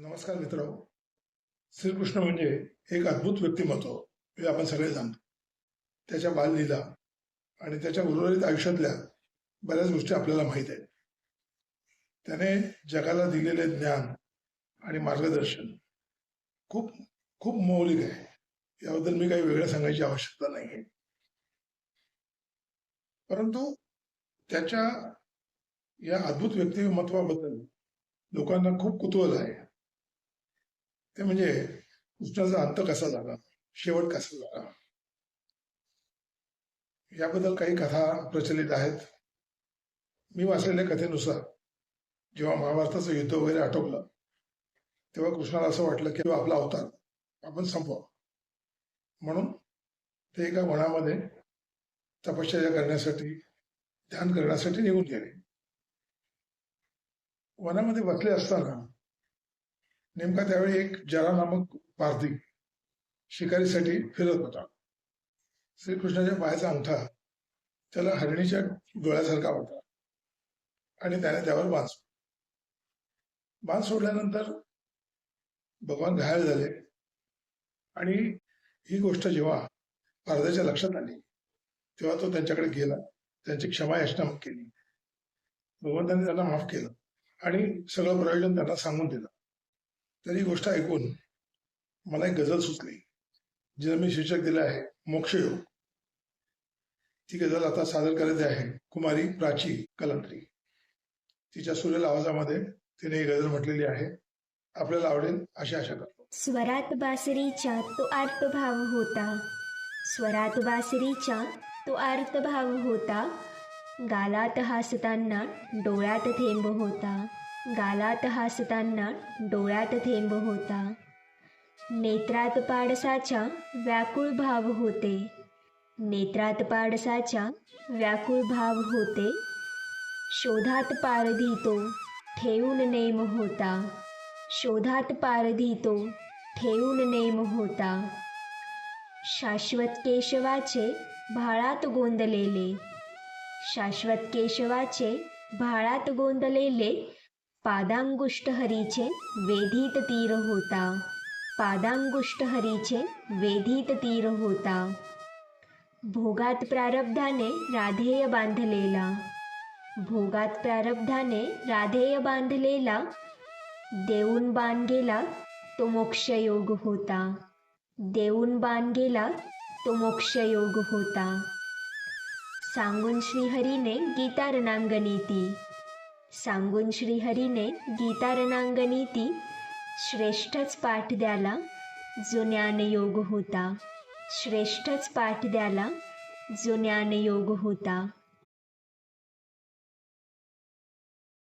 नमस्कार मित्र श्रीकृष्ण म्हणजे एक अद्भुत व्यक्तिमत्व हे आपण सगळे जाणतो. त्याच्या बाललीला आणि त्याच्या उर्वरित आयुष्यातल्या बऱ्याच गोष्टी आपल्याला माहीत आहेत. त्याने जगाला दिलेले ज्ञान आणि मार्गदर्शन खूप खूप मौलिक आहे. याबद्दल मी काही वेगळं सांगायची आवश्यकता नाही आहे परंतु त्याच्या या अद्भुत व्यक्तिमत्वाबद्दल लोकांना खूप कुतूहल आहे. ते म्हणजे कृष्णाचा अंत कसा झाला? शेवट कसा झाला? याबद्दल काही कथा प्रचलित आहेत. मी वाचलेल्या कथेनुसार जेव्हा महाभारताचं युद्ध वगैरे आटोपलं तेव्हा कृष्णाला असं वाटलं की आपला अवतार आपण संपवा म्हणून ते एका वनामध्ये तपश्चर्या करण्यासाठी ध्यान करण्यासाठी निघून गेले. वनामध्ये बसले असताना नेमका त्यावेळी एक जरा नामक पार्थिक शिकारीसाठी फिरत होता. श्रीकृष्णाच्या पायाचा अंगठा त्याला हरणीच्या डोळ्यासारखा होता आणि त्याने त्यावर बांध सोडला. बांध सोडल्यानंतर भगवान घायल झाले आणि ही गोष्ट जेव्हा पारध्याच्या लक्षात आली तेव्हा तो त्यांच्याकडे गेला त्यांची क्षमा याचना केली. भगवंतांनी त्यांना माफ केलं आणि सगळं प्रयोजन त्यांना सांगून दिलं. तर ही गोष्ट ऐकून मला एक गझल सुचली जिला मी शीर्षक दिलं आहे मोक्षयोग ती गझल आता सादर करत आहे कुमारी प्राची कलंत्री. तिच्या सुरेल आवाजामध्ये तिने ही गझल म्हटलेली आहे. आपल्याला आवडेल अशी आशा करतो. स्वरात बासरीच्या तो आर्तभाव होता. स्वरात बासरीच्या तो आर्तभाव होता. गालात हसताना डोळ्यात थेंब होता. गालात हसताना डोळ्यात थेंब होता. नेत्रात पाडसाच्या व्याकुळ भाव होते. नेत्रात पाडसाच्या व्याकुळ भाव होते. शोधात पारधी तो ठेवून नेम होता. शोधात पारधी तो ठेवून नेम होता. शाश्वत केशवाचे भाळात गोंदलेले. शाश्वत केशवाचे भाळात गोंदलेले पादांगुष्ट हरीचे तीर होता. पादांगुष्ट हरीचे तीर होता. भोगात प्रारब्धाने राधेय बांधलेला. भोगात प्रारब्धाने राधेय बांधलेला. देऊन बाण गेला तो मोक्षयोग होता. देऊन बाण गेला तो मोक्षयोग होता. सांगून श्रीहरीने गीता रणांगणीती सांगून श्रीहरीने गीता रणांगणीती श्रेष्ठच पाठ द्याला जो ज्ञानयोग होता. श्रेष्ठच पाठ द्याला जो ज्ञानयोग होता.